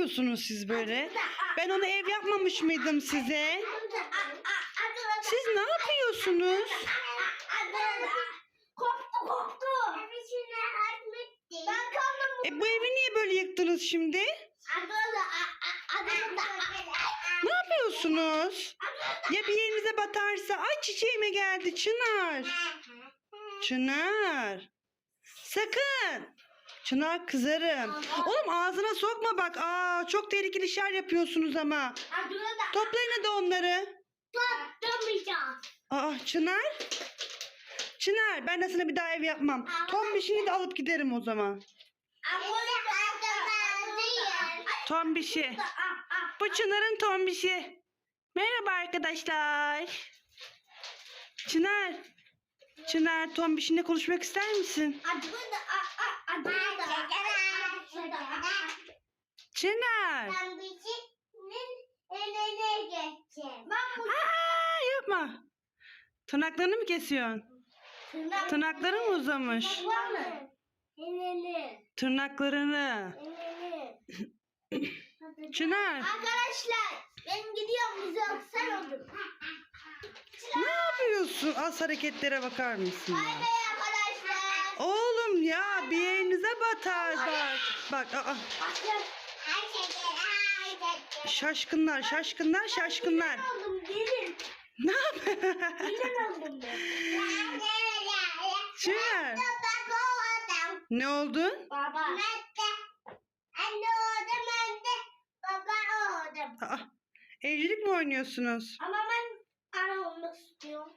yapıyorsunuz siz böyle? Ben ona ev yapmamış mıydım size? Siz ne yapıyorsunuz? Koptu koptu. E bu evi niye böyle yıktınız şimdi? Ne yapıyorsunuz? Ya bir yerinize batarsa? Ay çiçeğime geldi Çınar. Çınar. Sakın. Çınar kızarım. Oğlum ağzına sokma bak. Aa çok tehlikeli işler yapıyorsunuz ama. Toplayın hadi onları. Toplamayacağız. Aa Çınar. Çınar ben de sana bir daha ev yapmam. Tom bir şeyi de alıp giderim o zaman. Tom bir şey. Bu Çınar'ın tombişi. Merhaba arkadaşlar. Çınar. Çınar tombişinle konuşmak ister misin? Çınar. Aa, yapma. Tırnaklarını mı kesiyorsun? Tırnakları mı uzamış? Tırnaklarını. Eneli. Çınar. Arkadaşlar ben gidiyorum bize sen oldum. Ne yapıyorsun? Az hareketlere bakar mısın? Arkadaşlar. Oğlum ya bir yerinize batar bak. Bak aa, şaşkınlar şaşkınlar şaşkınlar. Ne yap? Gelin oldum ben. Çınar. Ne oldun? Baba. Anne oldum anne. Baba oldum. Aa, evcilik mi oynuyorsunuz? Ama ben ana olmak istiyorum.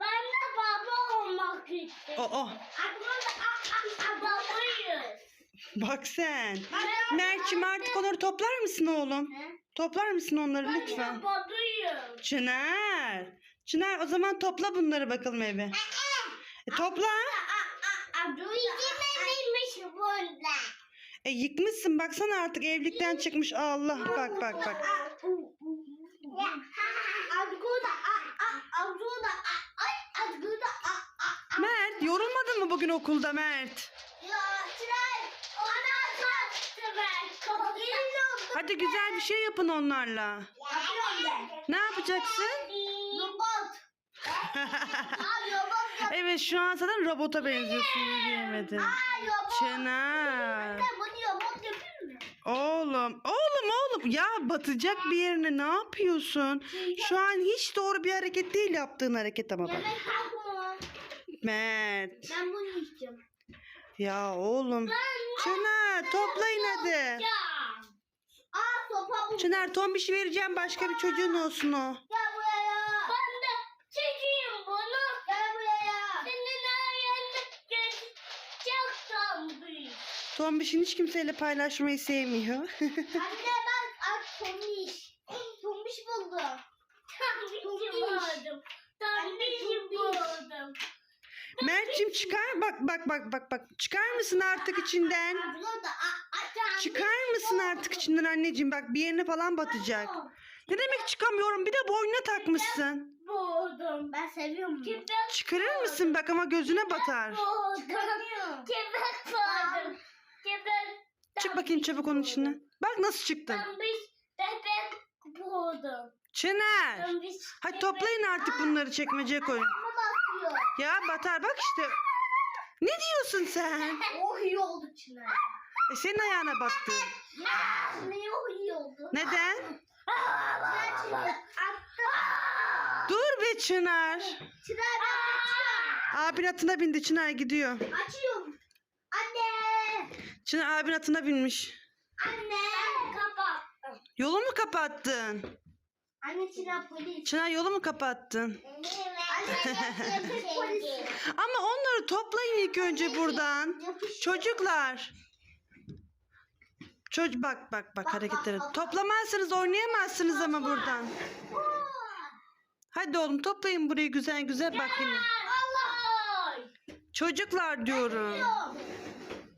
Ben de baba olmak istiyorum. Aklımda babayız. Bak sen. Mert'cim artık onları toplar mısın oğlum? Toplar mısın onları Ben lütfen? babayım. Çınar. Çınar o zaman topla bunları bakalım eve. E, topla. Abdülhamid'miş bunda. E yıkmışsın baksana artık evlilikten çıkmış. Allah bak bak bak. Ay Mert yorulmadın mı bugün okulda Mert? ya Çıray, ana kalktı ben. Gelin oldu. Hadi güzel bir şey yapın onlarla. Yapıyorum ben. Ne yapacaksın? Robot. Abi robot yap. Evet şu an zaten robota benziyorsun diyemedim. Aa robot. Çınar. Ben bunu robot yapayım mı? Oğlum, oğlum, oğlum. Ya batacak bir yerine ne yapıyorsun? Şu an hiç doğru bir hareket değil yaptığın hareket ama bak. Yemek kalkma. Mert. Ben bunu yiyeceğim. Ya oğlum. Çınar toplayın hadi. Ya. Sopa bu. Çınar ton bir şey vereceğim başka bir çocuğun olsun o. Gel buraya. Ben de çekeyim bunu. Gel buraya. Senin ayağını geçecek sandım. Tombiş'in hiç kimseyle paylaşmayı sevmiyor. Anne bak at tombiş. Tombiş buldum. Tombiş buldum. Tombiş buldum. Mert'cim çıkar bak bak bak bak bak. Çıkar mısın artık içinden? Abla da Çıkar mısın artık içinden anneciğim bak bir yerine falan batacak. Ne demek çıkamıyorum bir de boynuna takmışsın. Buldum. Ben seviyorum. Çıkarır mısın bak ama gözüne batar. Buldum. Kepek buldum. Kepek. Çık bakayım çabuk onun içine. Bak nasıl çıktın. Kepek. Çınar. Tombiş. Hadi toplayın artık bunları çekmeceye koyun. Ama. Ya batar bak işte. Ne diyorsun sen? Oh iyi oldu Çınar. E senin ayağına battı. İyi oldu. Neden? Çınar Çınar. Attım. Dur be Çınar. Çınar ben. Abin atına bindi Çınar gidiyor. Açıyorum. Anne. Çınar abin atına binmiş. Anne. Kapattım. Yolu mu kapattın? Anne Çınar polis. Çınar yolu mu kapattın? Anne polis. Ama onları toplayın ilk önce buradan. Çocuklar. Çocuk bak bak bak hareketleri. Toplamazsınız oynayamazsınız ama buradan. Hadi oğlum toplayın burayı güzel güzel bak yine. Çocuklar diyorum.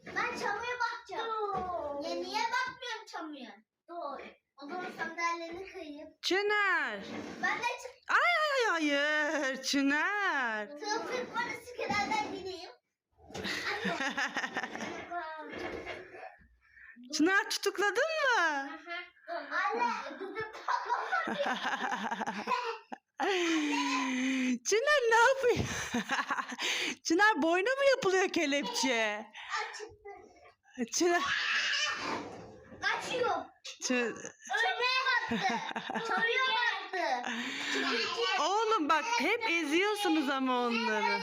Ben çamura bakacağım. Ya niye bakmıyorum çamura? Doğru. O zaman sandalyeni kıyıp. Çınar. Ben de Ay ay ay hayır Çınar. trafik polisi kenardan Çınar tutukladın mı? Aha. Çınar ne yapıyor? Çınar boyna mı yapılıyor kelepçe? Çınar, Kaçıyor. Çı- Örneğe baktı. Soruya baktı. Oğlum bak hep eziyorsunuz ama onları.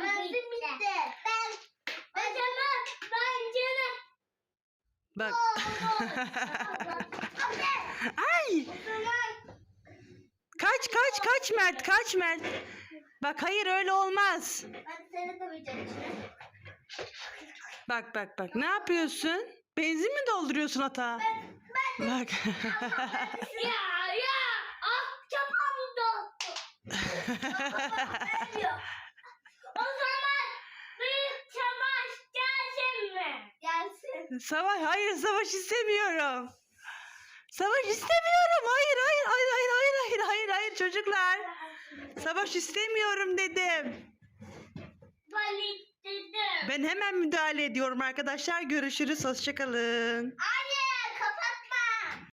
Benzin bitti. Ben, ben sana, ben sana. Bak. Ay! Kaç kaç kaç Mert kaç Mert. Bak hayır öyle olmaz. Ben. Bak bak bak ne yapıyorsun? Benzin mi dolduruyorsun ata? Bak. Ya ya. Ah çapam doldu. Ölüyor. O zaman büyük savaş gelsin mi? Gelsin. Savaş hayır savaş istemiyorum. Savaş istemiyorum. Hayır hayır hayır hayır hayır hayır hayır hayır çocuklar. Savaş istemiyorum dedim. Ben istedim. Ben hemen müdahale ediyorum arkadaşlar. Görüşürüz. Hoşçakalın.